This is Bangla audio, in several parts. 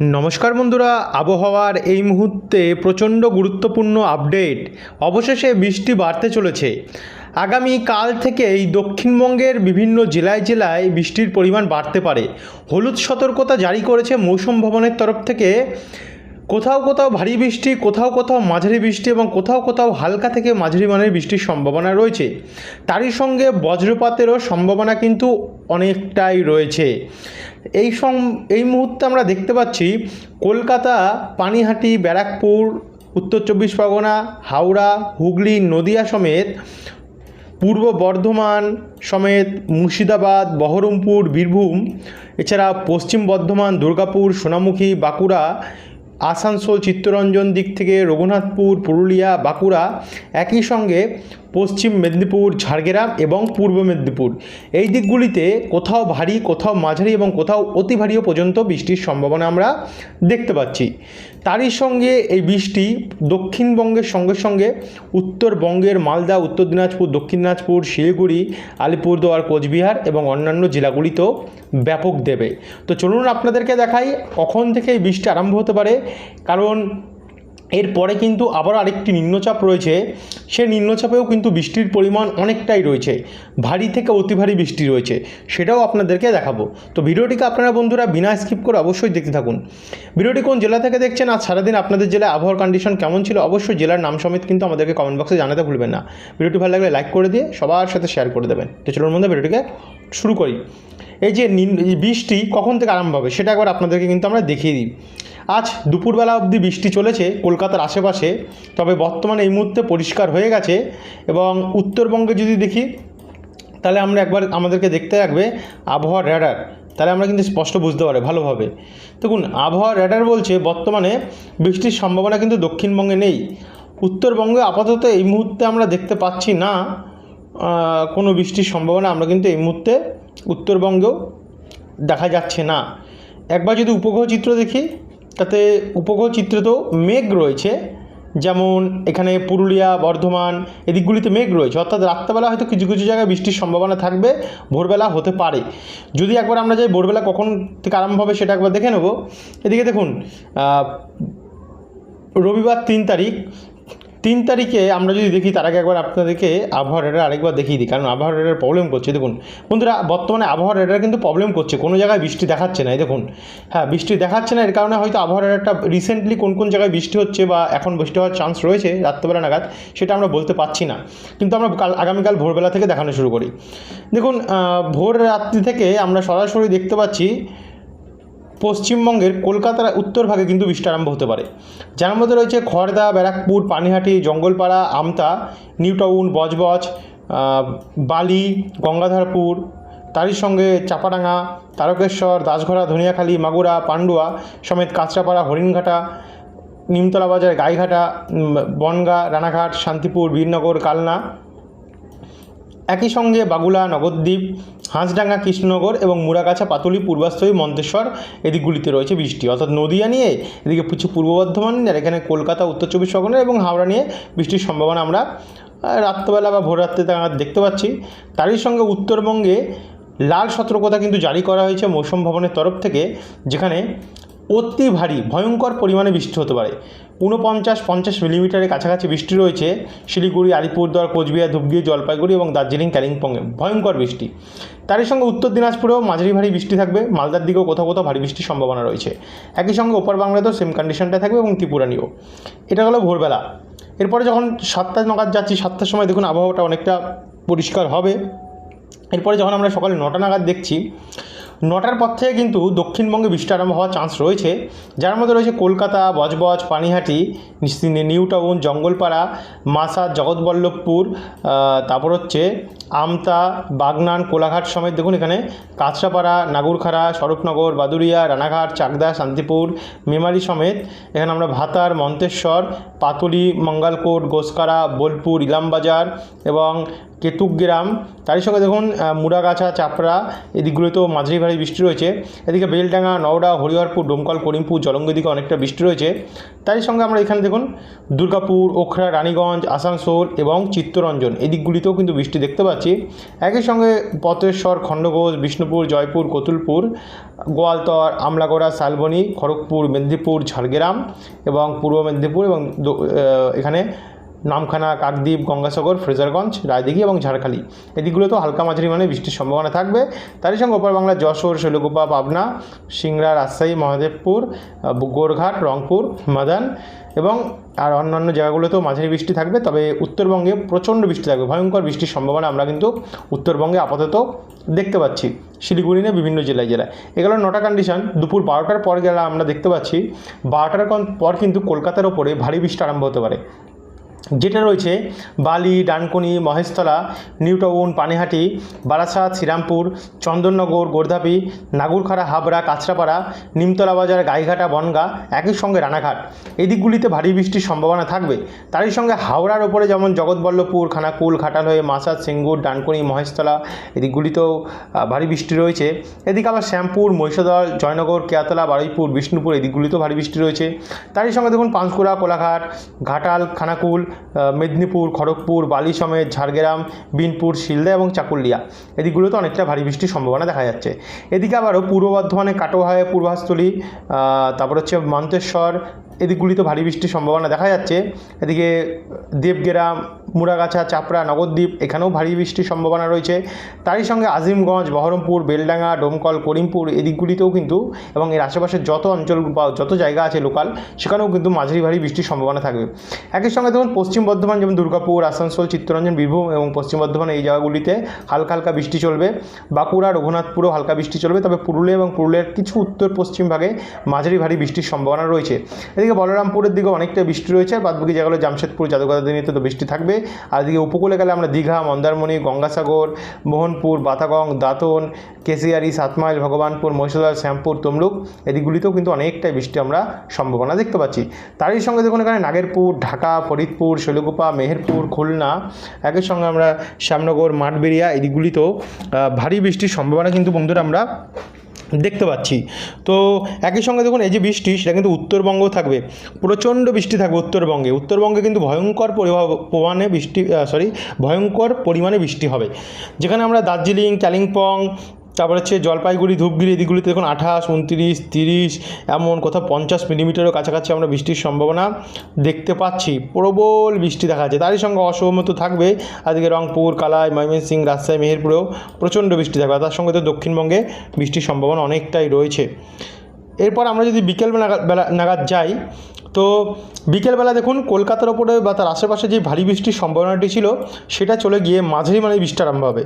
নমস্কার বন্ধুরা, আবহাওয়ার এই মুহূর্তে প্রচণ্ড গুরুত্বপূর্ণ আপডেট। অবশেষে বৃষ্টি বাড়তে চলেছে। আগামী কাল থেকে এই দক্ষিণবঙ্গের বিভিন্ন জেলায় জেলায় বৃষ্টির পরিমাণ বাড়তে পারে। হলুদ সতর্কতা জারি করেছে মৌসুম ভবনের তরফ থেকে। কোথাও কোথাও ভারী বৃষ্টি, কোথাও কোথাও মাঝারি বৃষ্টি এবং কোথাও কোথাও হালকা থেকে মাঝারি মানের বৃষ্টির সম্ভাবনা রয়েছে। তারই সঙ্গে বজ্রপাতেরও সম্ভাবনা কিন্তু অনেকটাই রয়েছে। এই সম এই মুহূর্তে আমরা দেখতে পাচ্ছি কলকাতা, পানিহাটি, ব্যারাকপুর, উত্তর চব্বিশ পরগনা, হাওড়া, হুগলি, নদিয়া সমেত, পূর্ব বর্ধমান সমেত মুর্শিদাবাদ, বহরমপুর, বীরভূম, এছাড়া পশ্চিম বর্ধমান, দুর্গাপুর, সোনামুখী, বাঁকুড়া, আসানসোল, চিত্তরঞ্জন দিক থেকে রঘুনাথপুর, পুরুলিয়া, বাঁকুড়া একই সঙ্গে পশ্চিম মেদিনীপুর, ঝাড়গ্রাম এবং পূর্ব মেদিনীপুর। এই দিকগুলিতে কোথাও ভারী, কোথাও মাঝারি এবং কোথাও অতি ভারীও পর্যন্ত বৃষ্টির সম্ভাবনা আমরা দেখতে পাচ্ছি। তারই সঙ্গে এই বৃষ্টি দক্ষিণবঙ্গের সঙ্গে সঙ্গে উত্তরবঙ্গের মালদা, উত্তর দিনাজপুর, দক্ষিণ দিনাজপুর, শিলিগুড়ি, আলিপুরদুয়ার, কোচবিহার এবং অন্যান্য জেলাগুলিতেও ব্যাপক দেবে। তো চলুন আপনাদেরকে দেখাই কখন থেকে এই বৃষ্টি আরম্ভ হতে পারে। কারণ এরপরে কিন্তু আবার আরেকটি নিম্নচাপ রয়েছে। সে নিম্নচাপেও কিন্তু বৃষ্টির পরিমাণ অনেকটাই রয়েছে। ভারী থেকে অতি ভারী বৃষ্টি রয়েছে। সেটাও আপনাদেরকে দেখাবো। তো ভিডিওটিকে আপনারা বন্ধুরা বিনা স্কিপ করে অবশ্যই দেখতে থাকুন। ভিডিওটি কোন জেলা থেকে দেখছেন আর সারাদিন আপনাদের জেলায় আবহাওয়ার কন্ডিশন কেমন ছিল অবশ্যই জেলার নাম সমেত কিন্তু আমাদেরকে কমেন্ট বক্সে জানাতে ভুলবেন না। ভিডিওটি ভালো লাগলে লাইক করে দিয়ে সবার সাথে শেয়ার করে দেবেন। তো চলুন মধ্যে ভিডিওটিকে শুরু করি। এই যে বৃষ্টি কখন থেকে আরম্ভ হবে সেটা একবার আপনাদেরকে কিন্তু আমরা দেখিয়ে দিই। আজ দুপুরবেলা অবধি বৃষ্টি চলেছে কলকাতার আশেপাশে, তবে বর্তমানে এই মুহূর্তে পরিষ্কার হয়ে গেছে এবং উত্তরবঙ্গে যদি দেখি, তাহলে আমরা একবার আমাদেরকে দেখতে রাখবে আবহাওয়ার র্যাডার তাহলে আমরা কিন্তু স্পষ্ট বুঝতে পারি ভালোভাবে। দেখুন, আবহাওয়ার র্যাডার বলছে বর্তমানে বৃষ্টির সম্ভাবনা কিন্তু দক্ষিণবঙ্গে নেই। উত্তরবঙ্গে আপাতত এই মুহূর্তে আমরা দেখতে পাচ্ছি না কোনো বৃষ্টির সম্ভাবনা আমরা কিন্তু এই মুহূর্তে উত্তরবঙ্গেও দেখা যাচ্ছে না। একবার যদি উপগ্রহ চিত্র দেখি তাতে উপগ্রহ তো মেঘ রয়েছে। যেমন এখানে পুরুলিয়া, বর্ধমান এদিকগুলিতে মেঘ রয়েছে। অর্থাৎ রাত্রেবেলা হয়তো কিছু কিছু জায়গায় বৃষ্টির সম্ভাবনা থাকবে, ভোরবেলা হতে পারে। যদি একবার আমরা যাই ভোরবেলা কখন থেকে আরম্ভ হবে সেটা একবার দেখে নেব। এদিকে দেখুন রবিবার তিন তারিখ তিন তারিখে আমরা যদি দেখি, তার আগে একবার আপনাদেরকে আবহাওয়া রেডার আরেকবার দেখিয়ে দিই, কারণ আবহাওয়া রেডার প্রবলেম করছে। দেখুন, বন্ধুরা, বর্তমানে আবহাওয়া রেডার কিন্তু প্রবলেম করছে। কোনো জায়গায় বৃষ্টি দেখাচ্ছে না দেখুন। হ্যাঁ বৃষ্টি দেখাচ্ছে না, এর কারণে হয়তো আবহাওয়া রেডারটা রিসেন্টলি কোন কোন জায়গায় বৃষ্টি হচ্ছে বা এখন বৃষ্টি হওয়ার চান্স রয়েছে, রাত্রেবেলা নাগাদ, সেটা আমরা বলতে পারছি না। কিন্তু আমরা কাল, আগামীকাল ভোরবেলা থেকে দেখানো শুরু করি। দেখুন ভোর রাত্রি থেকে আমরা সরাসরি দেখতে পাচ্ছি পশ্চিমবঙ্গের কলকাতার উত্তরভাগে কিন্তু বৃষ্টি আরম্ভ হতে পারে। যার মধ্যে রয়েছে খড়দা, ব্যারাকপুর, পানিহাটি, জঙ্গলপাড়া, আমতা, নিউটাউন, বজবজ বালি, গঙ্গাধরপুর, তারই সঙ্গে চাপাডাঙ্গা, তারকেশ্বর দাসঘরা ধনিয়াখালী, মাগুরা, পান্ডুয়া সমেত কাঁচরাপাড়া, হরিণঘাটা, নিমতলা বাজার, গাইঘাটা বনগা, রানাঘাট, শান্তিপুর, বীরনগর, কালনা একই সঙ্গে বাগুলা নগরদ্বীপ হাঁসডাঙ্গা, কৃষ্ণনগর এবং মুরাগাছা পাতুলি পূর্বাস্থলী মন্তেশ্বর এদিকগুলিতে রয়েছে বৃষ্টি। অর্থাৎ নদিয়া নিয়ে এদিকে কিছু পূর্ব বর্ধমান আর এখানে কলকাতা, উত্তর চব্বিশ পরগনা এবং হাওড়া নিয়ে বৃষ্টির সম্ভাবনা আমরা রাত্রেবেলা বা ভোর রাত্রে দেখতে পাচ্ছি। তারই সঙ্গে উত্তরবঙ্গে লাল সতর্কতা কিন্তু জারি করা হয়েছে মৌসুম ভবনের তরফ থেকে, যেখানে অতি ভারী, ভয়ঙ্কর পরিমাণে বৃষ্টি হতে পারে। ঊনপঞ্চাশ, পঞ্চাশ মিলিমিটারের কাছাকাছি বৃষ্টি রয়েছে। শিলিগুড়ি, আলিপুরদুয়ার, কোচবিহার ধূপগিরি জলপাইগুড়ি এবং দার্জিলিং, কালিম্পংয়ে। ভয়ঙ্কর বৃষ্টি। তারই সঙ্গে উত্তর দিনাজপুরেও মাঝারি ভারী বৃষ্টি থাকবে। মালদার দিকেও কোথাও কোথাও ভারী বৃষ্টির সম্ভাবনা রয়েছে। একই সঙ্গে ওপার বাংলাতেও সেম কন্ডিশনটা থাকবে এবং ত্রিপুরা নিয়েও এটা হলো ভোরবেলা। এরপরে যখন সাতটা নাগাদ যাচ্ছি, সাতটার সময় দেখুন আবহাওয়াটা অনেকটা পরিষ্কার হবে। এরপরে যখন আমরা সকালে নটা নাগাদ দেখছি নটার পর থেকে কিন্তু দক্ষিণবঙ্গে বৃষ্টি আরম্ভ হওয়ার চান্স রয়েছে। যার মধ্যে রয়েছে কলকাতা, বজবজ, পানিহাটি নিউ টাউন জঙ্গলপাড়া মাসাদ জগৎবল্লভপুর তারপর হচ্ছে আমতা, বাগনান, কোলাঘাট সমেত দেখুন এখানে কাঁচরাপাড়া, নাগুরখাড়া, স্বরূপনগর বাদুরিয়া রানাঘাট, চাকদা, শান্তিপুর, মেমারি সমেত এখানে আমরা ভাতার, মন্তেশ্বর, পাতুলি, মঙ্গালকোট, গোসকারা, বোলপুর, ইলামবাজার এবং কেতুকগ্রাম। তারই সঙ্গে দেখুন মুড়াগাছা, চাপড়া এই দিকগুলোতেও মাঝারি ভারী বৃষ্টি রয়েছে। এদিকে বেলডাঙ্গা, নওড়া, হরিহরপুর, ডোমকল, করিমপুর, জলঙ্গি দিকে অনেকটা বৃষ্টি রয়েছে। তারই সঙ্গে আমরা এখানে দেখুন, দুর্গাপুর, ওখরা, রানীগঞ্জ, আসানসোল এবং চিত্তরঞ্জন এদিকগুলিতেও কিন্তু বৃষ্টি দেখতে পাচ্ছি। একই সঙ্গে পতেশ্বর খণ্ডঘোষ, বিষ্ণুপুর, জয়পুর, কতুলপুর, গোয়ালতর, আমলাগড়া, শালবনী, খড়গপুর, মেদিনীপুর, ঝাড়গ্রাম এবং পূর্ব মেদিনীপুর এবং এখানে নামখানা, কাকদ্বীপ, গঙ্গাসাগর, ফ্রেজারগঞ্জ, রায়দিঘি এবং ঝাড়খালি। এদিকগুলোতেও হালকা মাঝারি মানে বৃষ্টির সম্ভাবনা থাকবে। তারই সঙ্গে ওপর বাংলা যশোর, শৈলকুপা, পাবনা, সিংড়া, রাজশাহী, মহাদেবপুর গোরঘাট, রংপুর মাদান এবং আর অন্যান্য জায়গাগুলোতেও মাঝারি বৃষ্টি থাকবে। তবে উত্তরবঙ্গে প্রচণ্ড বৃষ্টি থাকবে। ভয়ঙ্কর বৃষ্টির সম্ভাবনা আমরা কিন্তু উত্তরবঙ্গে আপাতত দেখতে পাচ্ছি। শিলিগুড়ি নিয়ে বিভিন্ন জেলায় জেলায়। এগুলো নটা কন্ডিশন দুপুর বারোটার পর গেলে আমরা দেখতে পাচ্ছি। বারোটার পর কিন্তু কলকাতার ওপরে ভারী বৃষ্টি আরম্ভ হতে পারে। যেটা রয়েছে বালি, ডানকুনি, মহেশতলা নিউটাউন পানিহাটি, বারাসাত, শ্রীরামপুর, চন্দননগর, গোর্ধাপি, নাগুরখাড়া, হাবড়া, কাঁচরাপাড়া, নিমতলা বাজার, গাইঘাটা, বনগা একই সঙ্গে রানাঘাট। এই দিকগুলিতে ভারী বৃষ্টির সম্ভাবনা থাকবে। তারই সঙ্গে হাওড়ার ওপরে যেমন জগৎবল্লভপুর, খানাকুল খাটাল হয়ে মাসাদ সিঙ্গুর, ডানকুনি, মহেশতলা এদিকগুলিতেও ভারী বৃষ্টি রয়েছে। এদিকে আবার শ্যামপুর, মহিষাদল, জয়নগর, কেয়াতলা, বারুইপুর, বিষ্ণুপুর এদিকগুলিতেও ভারী বৃষ্টি রয়েছে। তারই সঙ্গে দেখুন পাঁশকুড়া কোলাঘাট, ঘাটাল, খানাকুল মেদিনীপুর, খড়গপুর, বালি সমেত, ঝাড়গ্রাম, বিনপুর, শিলদা এবং চাকুলিয়া। এদিকগুলোতে অনেকটা ভারী বৃষ্টির সম্ভাবনা দেখা যাচ্ছে। এদিকে আবারও পূর্ব বর্ধমানে কাটোয়া পূর্বাস্থলী তারপর হচ্ছে মন্তেশ্বর এদিকগুলিতে ভারী বৃষ্টির সম্ভাবনা দেখা যাচ্ছে। এদিকে দেবগেরাম মুড়াগাছা, চাপড়া, নগরদ্বীপ এখানেও ভারী বৃষ্টির সম্ভাবনা রয়েছে। তারই সঙ্গে আজিমগঞ্জ, বহরমপুর, বেলডাঙ্গা, ডোমকল, করিমপুর এদিকগুলিতেও কিন্তু এবং এর আশেপাশের যত অঞ্চল বা যত জায়গা আছে লোকাল, সেখানেও কিন্তু মাঝারি ভারী বৃষ্টির সম্ভাবনা থাকবে। একই সঙ্গে দেখুন, পশ্চিম বর্ধমান যেমন দুর্গাপুর, আসানসোল, চিত্তরঞ্জন, বীরভূম এবং পশ্চিম বর্ধমান এই জায়গাগুলিতে হালকা হালকা বৃষ্টি চলবে। বাঁকুড়া, রঘুনাথপুরও হালকা বৃষ্টি চলবে। তবে পুরুলিয়া এবং পুরুলিয়ার কিছু উত্তর পশ্চিম ভাগে মাঝারি ভারী বৃষ্টির সম্ভাবনা রয়েছে। এদিকে বলরামপুরের দিকে অনেকটা বৃষ্টি রয়েছে। আর বাদবাকি জায়গাগুলো জামশেদপুর যাদবকাদিনীতে তো বৃষ্টি থাকবে। আর এদিকে উপকূলে গেলে আমরা দীঘা, মন্দারমণি, গঙ্গাসাগর, মোহনপুর, বাতাগং, দাঁতন, কেশিয়ারি সাতমাইল ভগবানপুর, মহিষাদল, শ্যামপুর, তমলুক এদিকগুলিতেও কিন্তু অনেকটাই বৃষ্টি আমরা সম্ভাবনা দেখতে পাচ্ছি। তারই সঙ্গে দেখুন এখানে নাগেরপুর, ঢাকা, ফরিদপুর, শৈলকুপা, মেহেরপুর, খুলনা, একই সঙ্গে আমরা শ্যামনগর, মাঠবেড়িয়া এদিকগুলিতেও ভারী বৃষ্টির সম্ভাবনা কিন্তু বন্ধুরা আমরা দেখতে পাচ্ছি। তো একই সঙ্গে দেখুন, এই যে বৃষ্টি, সেটা কিন্তু উত্তরবঙ্গ থাকবে। প্রচণ্ড বৃষ্টি থাকবে উত্তরবঙ্গে। উত্তরবঙ্গে কিন্তু ভয়ঙ্কর পরিমাণে বৃষ্টি সরি ভয়ঙ্কর পরিমাণে বৃষ্টি হবে। যেখানে আমরা দার্জিলিং, কালিম্পং তারপর হচ্ছে জলপাইগুড়ি ধূপগুড়ি এদিকগুলিতে দেখুন আঠাশ, উনত্রিশ, তিরিশ, এমন কোথাও পঞ্চাশ মিলিমিটারও কাছাকাছি আমরা বৃষ্টির সম্ভাবনা দেখতে পাচ্ছি। প্রবল বৃষ্টি দেখা যাচ্ছে। তারই সঙ্গে অসহমত থাকবে। আজকে রংপুর, কালাই ময়মনসিং রাজশাহী, মেহেরপুরেও প্রচণ্ড বৃষ্টি থাকবে। তার সঙ্গে তো দক্ষিণবঙ্গে বৃষ্টির সম্ভাবনা অনেকটাই রয়েছে। এরপর আমরা যদি নাগাদ বেলা নাগাদ যাই, তো বিকেলবেলা দেখুন কলকাতার ওপরে বা তার আশেপাশে যে ভারী বৃষ্টির সম্ভাবনাটি ছিল, সেটা চলে গিয়ে মাঝারি মানে বৃষ্টি আরম্ভ হবে।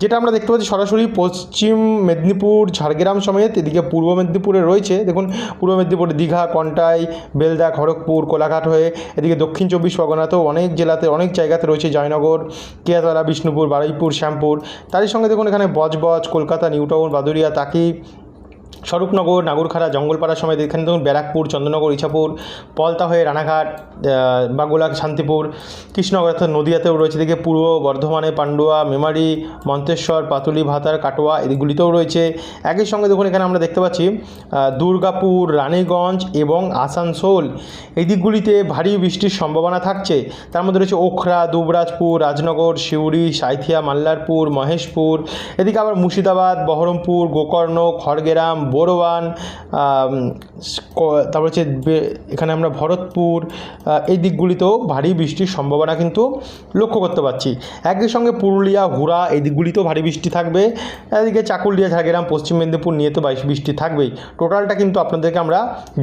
যেটা আমরা দেখতে পাচ্ছি সরাসরি পশ্চিম মেদিনীপুর, ঝাড়গ্রাম সমেত, এদিকে পূর্ব মেদিনীপুরে রয়েছে। দেখুন পূর্ব মেদিনীপুরে, দীঘা, কন্টাই, বেলদা, খড়গপুর, কোলাঘাট হয়ে, এদিকে দক্ষিণ চব্বিশ পরগনাতেও অনেক জেলাতে, অনেক জায়গাতে রয়েছে জয়নগর কেয়াতলা বিষ্ণুপুর, বারুইপুর, শ্যামপুর। তারই সঙ্গে দেখুন এখানে বজবজ, কলকাতা, নিউটাউন বাদুরিয়া তাকি স্বরূপনগর, নাগরখাড়া, জঙ্গলপাড়া সমেত এখানে দেখুন, ব্যারাকপুর, চন্দ্রনগর, ইছাপুর, পলতা হয়ে রানাঘাট বাগুলা শান্তিপুর, কৃষ্ণনগর অর্থাৎ নদীয়াতেও রয়েছে। এদিকে পূর্ব বর্ধমানে পান্ডুয়া, মেমারি, মন্তেশ্বর, পাতুলি, ভাতার, কাটোয়া এদিকগুলিতেও রয়েছে। একই সঙ্গে দেখুন, এখানে আমরা দেখতে পাচ্ছি দুর্গাপুর, রানীগঞ্জ এবং আসানসোল এই দিকগুলিতে ভারী বৃষ্টির সম্ভাবনা থাকছে। তার মধ্যে রয়েছে ওখরা, দুবরাজপুর, রাজনগর, সিউড়ি, সাঁইথিয়া, মাল্লারপুর, মহেশপুর, এদিকে আবার মুর্শিদাবাদ, বহরমপুর, গোকর্ণ, খড়গেরাম বোরওয়ান আম, তারপর হচ্ছে এখানে আমরা ভরতপুর এই দিকগুলিতেও ভারী বৃষ্টির সম্ভাবনা কিন্তু লক্ষ্য করতে পারছি। একই সঙ্গে পুরুলিয়া হুড়া এই দিকগুলিতেও ভারী বৃষ্টি থাকবে। এদিকে চাকুলিয়া ঝাড়গ্রাম পশ্চিম মেদিনীপুর নিয়ে তো বাইশ বৃষ্টি থাকবেই। টোটালটা কিন্তু আপনাদেরকে আমরা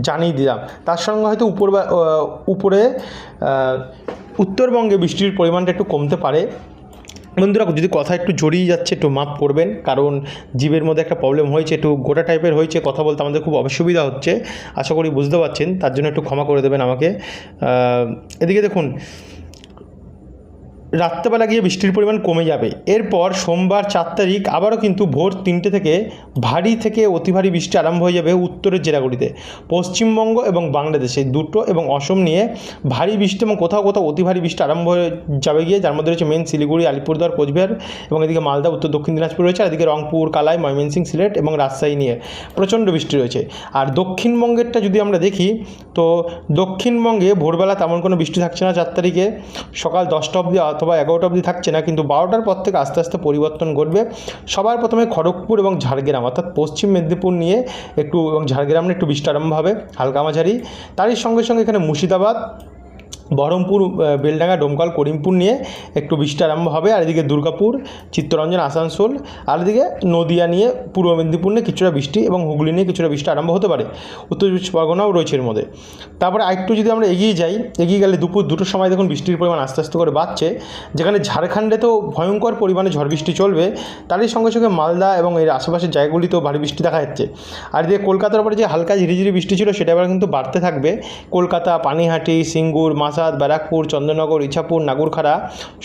জানিয়ে দিলাম। তার সঙ্গে হয়তো উপর উপরে উত্তরবঙ্গে বৃষ্টির পরিমাণটা একটু কমতে পারে। বন্ধুরা, যদি কথা একটু জড়িয়ে যাচ্ছে, একটু মাপ করবেন। কারণ জীবের মধ্যে একটা প্রবলেম হয়েছে, একটু গোটা টাইপের হয়েছে, কথা বলতে আমাদের খুব অসুবিধা হচ্ছে। আশা করি বুঝতে পারছেন, তার জন্য একটু ক্ষমা করে দেবেন আমাকে। এদিকে দেখুন রাত্রেবেলা গিয়ে বৃষ্টির পরিমাণ কমে যাবে। এরপর সোমবার চার তারিখ আবারও কিন্তু ভোর তিনটে থেকে ভারী থেকে অতি ভারী বৃষ্টি আরম্ভ হয়ে যাবে উত্তরের জেলাগুলিতে। পশ্চিমবঙ্গ এবং বাংলাদেশে দুটো এবং অসম নিয়ে ভারী বৃষ্টি এবং কোথাও কোথাও অতি ভারী বৃষ্টি আরম্ভ হয়ে যাবে গিয়ে, যার মধ্যে রয়েছে মেন শিলিগুড়ি, আলিপুরদুয়ার, কোচবিহার এবং এদিকে মালদা, উত্তর দক্ষিণ দিনাজপুর রয়েছে, আর এদিকে রংপুর, কালাই ময়মনসিং সিলেট এবং রাজশাহী নিয়ে প্রচণ্ড বৃষ্টি রয়েছে। আর দক্ষিণবঙ্গেরটা যদি আমরা দেখি, তো দক্ষিণবঙ্গে ভোরবেলা তেমন কোনো বৃষ্টি থাকছে না চার তারিখে। সকাল দশটা অবধি অথবা এগারোটা অবধি থাকছে না, কিন্তু বারোটার পর থেকে আস্তে আস্তে পরিবর্তন ঘটবে। সবার প্রথমে খড়গপুর এবং ঝাড়গ্রাম, অর্থাৎ পশ্চিম মেদিনীপুর নিয়ে একটু, এবং ঝাড়গ্রাম নিয়ে একটু বৃষ্টি আরম্ভ হবে হালকা মাঝারি। তারই সঙ্গে সঙ্গে এখানে মুর্শিদাবাদ বহরমপুর বেলডাঙ্গা, ডোমকল, করিমপুর নিয়ে একটু বৃষ্টি আরম্ভ হবে। আর এদিকে দুর্গাপুর, চিত্তরঞ্জন, আসানসোল, আর এদিকে নদিয়া নিয়ে, পূর্ব মেদিনীপুর নিয়ে কিছুটা বৃষ্টি এবং হুগলি নিয়ে কিছুটা বৃষ্টি আরম্ভ হতে পারে। উত্তর চব্বিশ পরগনাও রয়েছে এর মধ্যে। তারপরে আরেকটু যদি আমরা এগিয়ে যাই, এগিয়ে গেলে দুপুর দুটোর সময় দেখুন বৃষ্টির পরিমাণ আস্তে আস্তে করে বাড়ছে। যেখানে ঝাড়খণ্ডে তো ভয়ঙ্কর পরিমাণে ঝড় বৃষ্টি চলবে, তারই সঙ্গে সঙ্গে মালদা এবং এর আশেপাশের জায়গাগুলিতেও ভারী বৃষ্টি দেখা যাচ্ছে। আর এদিকে কলকাতার উপরে যে হালকা ঝিরিঝিরি বৃষ্টি ছিল, সেটা এবার কিন্তু বাড়তে থাকবে। কলকাতা, পানিহাটি, সিঙ্গুর মাসাদ ব্যারাকপুর, চন্দ্রনগর, ইছাপুর, নাগুরখাড়া,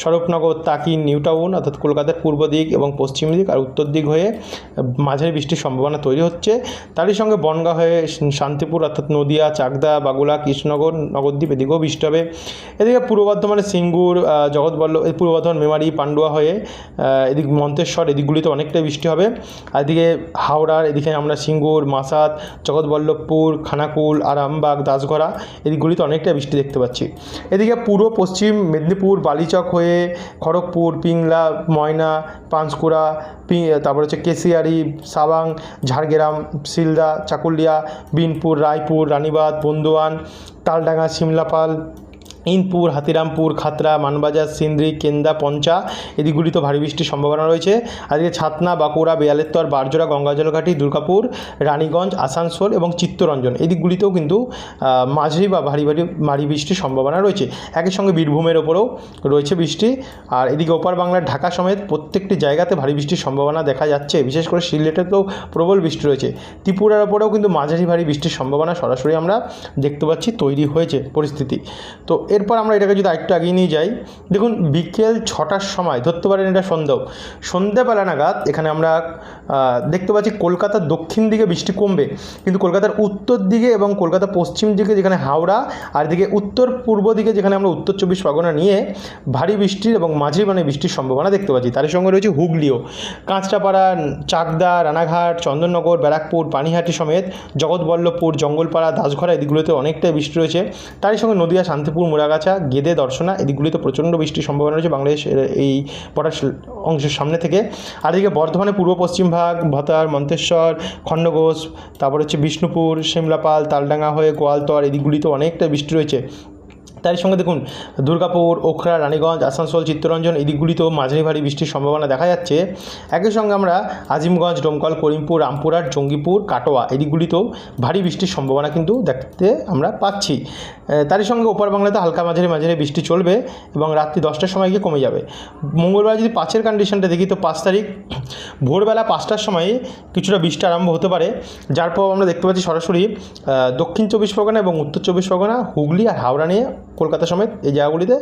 স্বরূপনগর, তাকিন, নিউ টাউন, অর্থাৎ কলকাতার পূর্ব দিক এবং পশ্চিম দিক আর উত্তর দিক হয়ে মাঝারি বৃষ্টির সম্ভাবনা তৈরি হচ্ছে। তারই সঙ্গে বনগাঁ হয়ে শান্তিপুর অর্থাৎ নদিয়া, চাকদা, বাগুলা, কৃষ্ণনগর, নবদ্বীপ এদিকেও বৃষ্টি হবে। এদিকে পূর্ব বর্ধমানের সিঙ্গুর জগৎবল্লভ পূর্ব বর্ধমান, মেমারি, পান্ডুয়া হয়ে এদিক মন্তেশ্বর, এদিকগুলিতে অনেকটাই বৃষ্টি হবে। আর এদিকে হাওড়ার, এদিকে আমরা সিঙ্গুর, মাসাদ, জগৎবল্লভপুর, খানাকুল, আরামবাগ, দাসগড়া, এদিকগুলিতে অনেকটাই বৃষ্টি দেখতে পাচ্ছি। এদিকে পূর্ব পশ্চিম মেদিনীপুর, বালিচক হয়ে খড়গপুর, পিংলা, ময়না, পাঁশকুড়া, পি, তারপর হচ্ছে কেশিয়ারি, সাবাং, ঝাড়গ্রাম, শিলদা, চাকুলিয়া, বিনপুর, রায়পুর রানীবাদ বন্দোয়ান তালডাঙ্গা সিমলাপাল ইনপুর, হাতিরামপুর, খাতড়া, মানবাজার, সিন্দ্রি, কেন্দা, পঞ্চা এদিকগুলিতে ভারী বৃষ্টির সম্ভাবনা রয়েছে। আজকে ছাতনা, বাঁকুড়া, বেয়ালেত্তর, বারজোড়া, গঙ্গাজলঘাটি, দুর্গাপুর, রানীগঞ্জ, আসানসোল এবং চিত্তরঞ্জন এদিকগুলিতেও কিন্তু মাঝারি বা ভারী ভারী ভারী বৃষ্টির সম্ভাবনা রয়েছে। একই সঙ্গে বীরভূমের ওপরেও রয়েছে বৃষ্টি। আর এদিকে ওপার বাংলার ঢাকা সমেত প্রত্যেকটি জায়গাতে ভারী বৃষ্টির সম্ভাবনা দেখা যাচ্ছে। বিশেষ করে সিলেটেতেও প্রবল বৃষ্টি রয়েছে। ত্রিপুরার ওপরেও কিন্তু মাঝারি ভারী বৃষ্টির সম্ভাবনা সরাসরি আমরা দেখতে পাচ্ছি তৈরি হয়েছে পরিস্থিতি। তো এরপর আমরা এটাকে যদি আরেকটু এগিয়ে নিয়ে যাই, দেখুন বিকেল ছটার সময়, ধরতে পারেন এটা সন্ধ্যেও, সন্ধ্যেবেলা নাগাদ এখানে আমরা দেখতে পাচ্ছি কলকাতার দক্ষিণ দিকে বৃষ্টি কমবে, কিন্তু কলকাতার উত্তর দিকে এবং কলকাতা পশ্চিম দিকে যেখানে হাওড়া আর দিকে উত্তর পূর্ব দিকে যেখানে আমরা উত্তর চব্বিশ পরগনা নিয়ে ভারী বৃষ্টির এবং মাঝারি মানে বৃষ্টির সম্ভাবনা দেখতে পাচ্ছি। তার সঙ্গে রয়েছে হুগলিও। কাঁচরাপাড়া, চাকদা, রানাঘাট, চন্দননগর, ব্যারাকপুর, পানিহাটি সমেত জগৎবল্লভপুর, জঙ্গলপাড়া, দাসঘরা এদিকগুলোতে অনেকটাই বৃষ্টি রয়েছে। তারই সঙ্গে নদীয়া, শান্তিপুর মুরাগাছা গেদে, দর্শনা এদিকগুলিতে প্রচণ্ড বৃষ্টির সম্ভাবনা রয়েছে বাংলাদেশ এই পটাশ অংশের সামনে থেকে। আর এদিকে বর্ধমানে পূর্ব পশ্চিম ভাগ, ভতার, মন্তেশ্বর, খণ্ডঘোষ, তারপর হচ্ছে বিষ্ণুপুর, শিমলাপাল, তালডাঙ্গা হয়ে গোয়ালতর এদিকগুলিতে অনেকটা বৃষ্টি রয়েছে। তারই সঙ্গে দেখুন, দুর্গাপুর, ওখরা, রানীগঞ্জ, আসানসোল, চিত্তরঞ্জন এই দিকগুলিতেও মাঝারি ভারী বৃষ্টির সম্ভাবনা দেখা যাচ্ছে। একই সঙ্গে আমরা আজিমগঞ্জ ডোমকল করিমপুর, রামপুরহাট, জঙ্গিপুর, কাটোয়া এই দিকগুলিতেও ভারী বৃষ্টির সম্ভাবনা কিন্তু দেখতে আমরা পাচ্ছি। তারই সঙ্গে ওপার বাংলাতে হালকা মাঝারি মাঝারি বৃষ্টি চলবে এবং রাত্রি দশটার সময় গিয়ে কমে যাবে। মঙ্গলবার যদি পাঁচের কন্ডিশনটা দেখি, তো পাঁচ তারিখ, ভোরবেলা পাঁচটার সময় কিছুটা বৃষ্টি আরম্ভ হতে পারে, যার পর আমরা দেখতে পাচ্ছি সরাসরি দক্ষিণ চব্বিশ পরগনা এবং উত্তর চব্বিশ পরগনা, হুগলি আর হাওড়া নিয়ে। কলকাতা সমেত এই জায়গাগুলিতে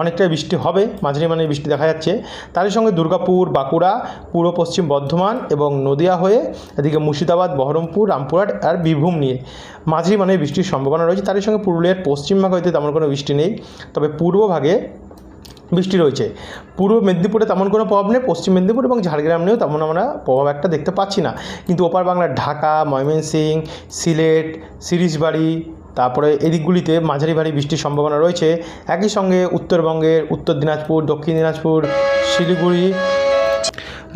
অনেকটাই বৃষ্টি হবে, মাঝারি মানের বৃষ্টি দেখা যাচ্ছে। তারই সঙ্গে দুর্গাপুর, বাঁকুড়া, পূর্ব পশ্চিম বর্ধমান এবং নদিয়া হয়ে এদিকে মুর্শিদাবাদ, বহরমপুর, রামপুরহাট আর বীরভূম নিয়ে মাঝারি মানের বৃষ্টির সম্ভাবনা রয়েছে। তারই সঙ্গে পুরুলিয়ার পশ্চিমভাগ হইতে তেমন কোনো বৃষ্টি নেই, তবে পূর্বভাগে বৃষ্টি রয়েছে। পূর্ব মেদিনীপুরে তেমন কোনো প্রভাব নেই, পশ্চিম মেদিনীপুর এবং ঝাড়গ্রাম নিয়েও তেমন আমরা প্রভাব একটা দেখতে পাচ্ছি না। কিন্তু ওপার বাংলার ঢাকা ময়মনসিং সিলেট, সিরিজবাড়ি তারপরে এদিকগুলিতে মাঝারি ভারী বৃষ্টির সম্ভাবনা রয়েছে। একই সঙ্গে উত্তরবঙ্গের উত্তর দিনাজপুর, দক্ষিণ দিনাজপুর, শিলিগুড়ি,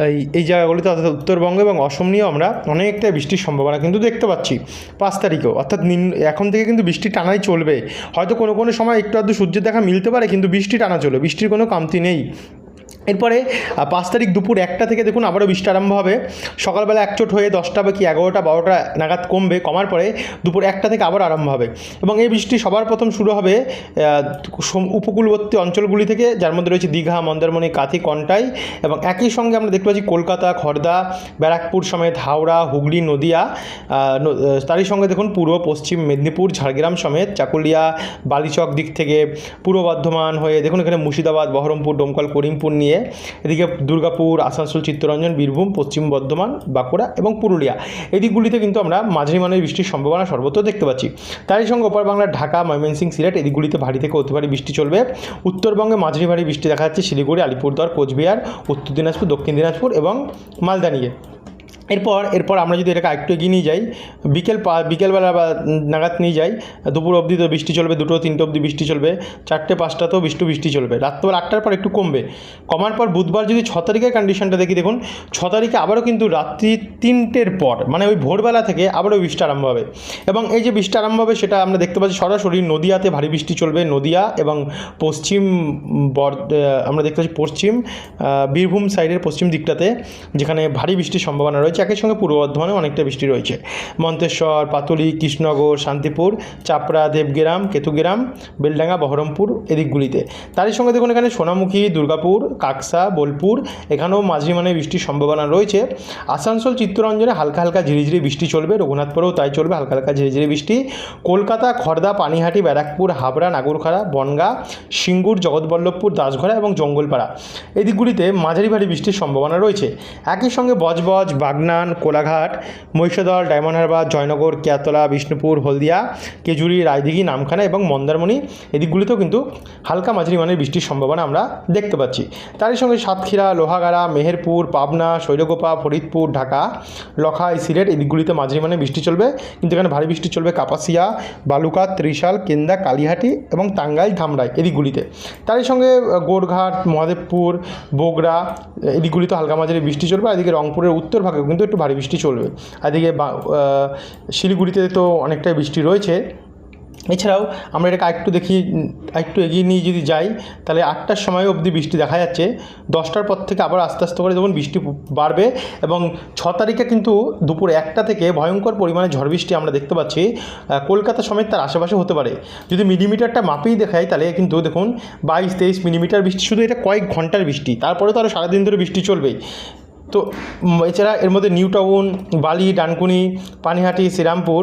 এই এই জায়গাগুলিতে অর্থাৎ উত্তরবঙ্গ এবং অসম নিয়েও আমরা অনেকটাই বৃষ্টির সম্ভাবনা কিন্তু দেখতে পাচ্ছি। পাঁচ তারিখেও, অর্থাৎ এখন থেকে কিন্তু বৃষ্টি টানাই চলবে। হয়তো কোনো কোনো সময় একটু আধটু সূর্যের দেখা মিলতে পারে, কিন্তু বৃষ্টি টানা চলবে। বৃষ্টির কোনো কামতি নেই। এরপরে পাঁচ তারিখ দুপুর একটা থেকে দেখুন আবারও বৃষ্টি আরম্ভ হবে। সকালবেলা একচোট হয়ে দশটা বা কি এগারোটা, বারোটা নাগাদ কমবে। কমার পরে দুপুর একটা থেকে আবার আরম্ভ হবে। এবং এই বৃষ্টি সবার প্রথম শুরু হবে উপকূলবর্তী অঞ্চলগুলি থেকে, যার মধ্যে রয়েছে দীঘা, মন্দারমণি, কাথি, কন্টাই এবং একই সঙ্গে আমরা দেখতে পাচ্ছি কলকাতা খড়দা ব্যারাকপুর সমেত হাওড়া, হুগলি, নদিয়া তারই সঙ্গে দেখুন পূর্ব, পশ্চিম মেদিনীপুর, ঝাড়গ্রাম সমেত চাকুলিয়া, বালিচক দিক থেকে পূর্ব বর্ধমান হয়ে দেখুন এখানে মুর্শিদাবাদ, বহরমপুর, ডোমকল, করিমপুর নিয়ে এদিকে দুর্গাপুর, আসানসোল, চিত্তরঞ্জন, বীরভূম, পশ্চিম বর্ধমান, বাঁকুড়া এবং পুরুলিয়া। এই দিকগুলিতে কিন্তু আমরা মাঝারি মানের বৃষ্টির সম্ভাবনা সর্বত্র দেখতে পাচ্ছি। তারই সঙ্গে ওপার বাংলার ঢাকা, ময়মনসিংহ, সিলেট এই দিকগুলিতে ভারী থেকে অতি ভারী বৃষ্টি চলবে। উত্তরবঙ্গে মাঝারি ভারী বৃষ্টি দেখা যাচ্ছে শিলিগুড়ি, আলিপুরদুয়ার, কোচবিহার, উত্তর দিনাজপুর, দক্ষিণ দিনাজপুর এবং মালদা নিয়ে। এরপর এরপর আমরা যদি এটাকে আরেকটু এগিয়ে নিয়ে যাই, বিকেল বিকেলবেলা বা নাগাদ নিয়ে যাই, দুপুর অবধি তো বৃষ্টি চলবে, দুটো তিনটে অবধি বৃষ্টি চলবে, চারটে পাঁচটাতেও বৃষ্টি বৃষ্টি চলবে। রাত্রবেলা আটটার পর একটু কমবে। কমার পর বুধবার যদি ছ তারিখের কন্ডিশনটা দেখি, দেখুন, ছ তারিখে আবারও কিন্তু রাত্রি তিনটের পর মানে ওই ভোরবেলা থেকে আবারও বৃষ্টি আরম্ভ হবে। এবং এই যে বৃষ্টি আরম্ভ হবে, সেটা আমরা দেখতে পাচ্ছি সরাসরি নদিয়াতে ভারী বৃষ্টি চলবে, নদিয়া এবং পশ্চিম বর আমরা দেখতে পাচ্ছি পশ্চিম বীরভূম সাইডের পশ্চিম দিকটাতে, যেখানে ভারী বৃষ্টির সম্ভাবনা রয়েছে। একই সঙ্গে পূর্ব বর্ধমানে অনেকটা বৃষ্টি রয়েছে। মন্তেশ্বর, পাতুলি, কৃষ্ণনগর, শান্তিপুর, চাপড়া, দেবগ্রাম, কেতুগ্রাম, বেলডাঙ্গা, বহরমপুর এদিকগুলিতে তারই সঙ্গে দেখুন এখানে সোনামুখী, দুর্গাপুর, কাকসা, বোলপুর, এখানেও মাঝারি মানে বৃষ্টির সম্ভাবনা রয়েছে। আসানসোল, চিত্তরঞ্জনে হালকা হালকা ঝিরিঝিরি বৃষ্টি চলবে, রঘুনাথপুরেও তাই চলবে হালকা হালকা ঝিরিঝিরি বৃষ্টি। কলকাতা খড়দা পানিহাটি, ব্যারাকপুর, হাবড়া, নাগরখাড়া, বনগা, সিঙ্গুর, জগৎবল্লভপুর, দাসঘরা এবং জঙ্গলপাড়া। এদিকগুলিতে মাঝারি ভারী বৃষ্টির সম্ভাবনা রয়েছে। একই সঙ্গে বজবজ বাগনান কোলাঘাট মহিষাদল ডায়মন্ড হারবার জয়নগর কেয়াতলা বিষ্ণুপুর হলদিয়া কেজুরি রায়দিঘি নামখানা এবং মন্দারমণি এদিকগুলিতেও কিন্তু হালকা মাঝারি মানের বৃষ্টির সম্ভাবনা আমরা দেখতে পাচ্ছি। তারই সঙ্গে সাতক্ষীরা লোহাগাড়া মেহেরপুর পাবনা শৈলগোপা ফরিদপুর ঢাকা লখাই সিলেট এদিকগুলিতে মাঝারি মানের বৃষ্টি চলবে। কিন্তু এখানে ভারী বৃষ্টি চলবে কাপাসিয়া বালুকা ত্রিশাল কেন্দা কালিহাটি এবং টাঙ্গাইল ধামরাই এদিকগুলিতে। তারই সঙ্গে আহ, গোরঘাট মহাদেবপুর বগুড়া এদিকগুলিতে হালকা মাঝারি বৃষ্টি চলবে। এদিকে রংপুরের উত্তর ভাগেও কিন্তু একটু ভারী বৃষ্টি চলবে। এদিকে শিলিগুড়িতে তো অনেকটাই বৃষ্টি রয়েছে। এছাড়াও আমরা এটাকে আরেকটু দেখি, আরেকটু এগিয়ে নিয়ে যদি যাই, তাহলে আটটার সময় অবধি বৃষ্টি দেখা যাচ্ছে। দশটার পর থেকে আবার আস্তে আস্তে করে যখন বৃষ্টি বাড়বে এবং ছ তারিখে কিন্তু দুপুর একটা থেকে ভয়ঙ্কর পরিমাণে ঝড় বৃষ্টি আমরা দেখতে পাচ্ছি। কলকাতা সমেত তার আশেপাশে হতে পারে। যদি মিলিমিটারটা মাপেই দেখাই, তাহলে কিন্তু দেখুন, বাইশ তেইশ মিলিমিটার বৃষ্টি, শুধু এটা কয়েক ঘণ্টার বৃষ্টি। তারপরে তো আরও সারাদিন ধরে বৃষ্টি চলবেই। তো এছাড়া এর মধ্যে নিউ টাউন বালি ডানকুনি পানিহাটি শ্রীরামপুর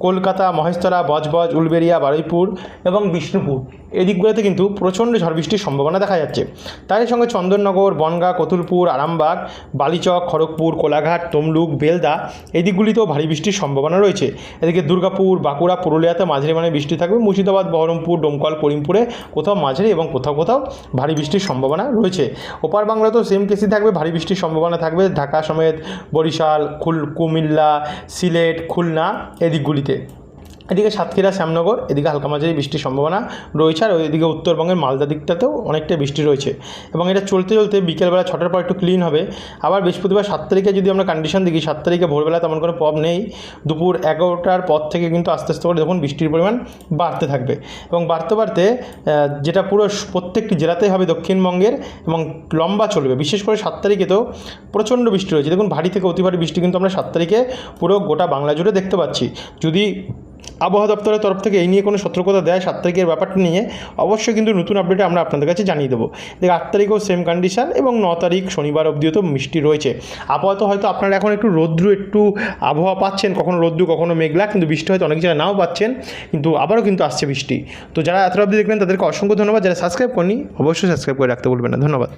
কলকাতা, মহেশতলা, বজবজ উলবেরিয়া বারুইপুর এবং বিষ্ণুপুর। এই দিকগুলোতে কিন্তু প্রচণ্ড ঝড় বৃষ্টির সম্ভাবনা দেখা যাচ্ছে। তারই সঙ্গে চন্দননগর, বনগাঁ, কতুলপুর, আরামবাগ, বালিচক, খড়গপুর, কোলাঘাট, তমলুক, বেলদা এই দিকগুলিতেও ভারী বৃষ্টির সম্ভাবনা রয়েছে। এদিকে দুর্গাপুর, বাঁকুড়া, পুরুলিয়াতে মাঝারি মানে বৃষ্টি থাকবে। মুর্শিদাবাদ, বহরমপুর, ডোমকল, করিমপুরে কোথাও মাঝারি এবং কোথাও কোথাও ভারী বৃষ্টির সম্ভাবনা রয়েছে। ওপার বাংলাতেও সেম কেসি থাকবে, ভারী বৃষ্টির সম্ভাবনা থাকবে। ঢাকা সমেত বরিশাল, খুল কুমিল্লা, সিলেট, খুলনা এদিকগুলিতে এদিকে সাতক্ষীরা, শ্যামনগর, এদিকে হালকা মাঝারি বৃষ্টির সম্ভাবনা রয়েছে আর ওইদিকে উত্তরবঙ্গের মালদা দিকটাতেও অনেকটা বৃষ্টি রয়েছে। এবং এটা চলতে চলতে বিকেলবেলা ছটার পর একটু ক্লিন হবে। আবার বৃহস্পতিবার সাত তারিখে যদি আমরা কন্ডিশন দেখি, সাত তারিখে ভোরবেলা তেমন কোনো প্রভাব নেই। দুপুর এগারোটার পর থেকে কিন্তু আস্তে আস্তে করে দেখুন বৃষ্টির পরিমাণ বাড়তে থাকবে। এবং বাড়তে বাড়তে যেটা পুরো প্রত্যেকটি জেলাতেই হবে দক্ষিণবঙ্গের এবং লম্বা চলবে। বিশেষ করে সাত তারিখে তো প্রচণ্ড বৃষ্টি রয়েছে। দেখুন ভারী থেকে অতি ভারী বৃষ্টি কিন্তু আমরা সাত তারিখে পুরো গোটা বাংলা জুড়ে দেখতে পাচ্ছি। যদি আবহাওয়া দপ্তরের তরফ থেকে এই নিয়ে কোনো সতর্কতা দেয় সাত তারিখের ব্যাপারটা নিয়ে অবশ্যই কিন্তু নতুন আপডেটে আমরা আপনাদের কাছে জানিয়ে দেবো। দেখ, আট তারিখেও সেম কন্ডিশন এবং ন তারিখ শনিবার অবধিও তো মিষ্টি রয়েছে। আপাতত হয়তো আপনারা এখন একটু রৌদ্র, একটু আবহাওয়া পাচ্ছেন, কখনো রৌদ্র, কখনো মেঘলা, কিন্তু বৃষ্টি হয়তো অনেক জায়গায় নাও পাচ্ছেন, কিন্তু আবারও কিন্তু আসছে বৃষ্টি। তো যারা এত অবধি দেখবেন তাদেরকে অসংখ্য ধন্যবাদ। যারা সাবস্ক্রাইব করেনি অবশ্যই সাবস্ক্রাইব করে রাখতে বলবেন না। ধন্যবাদ।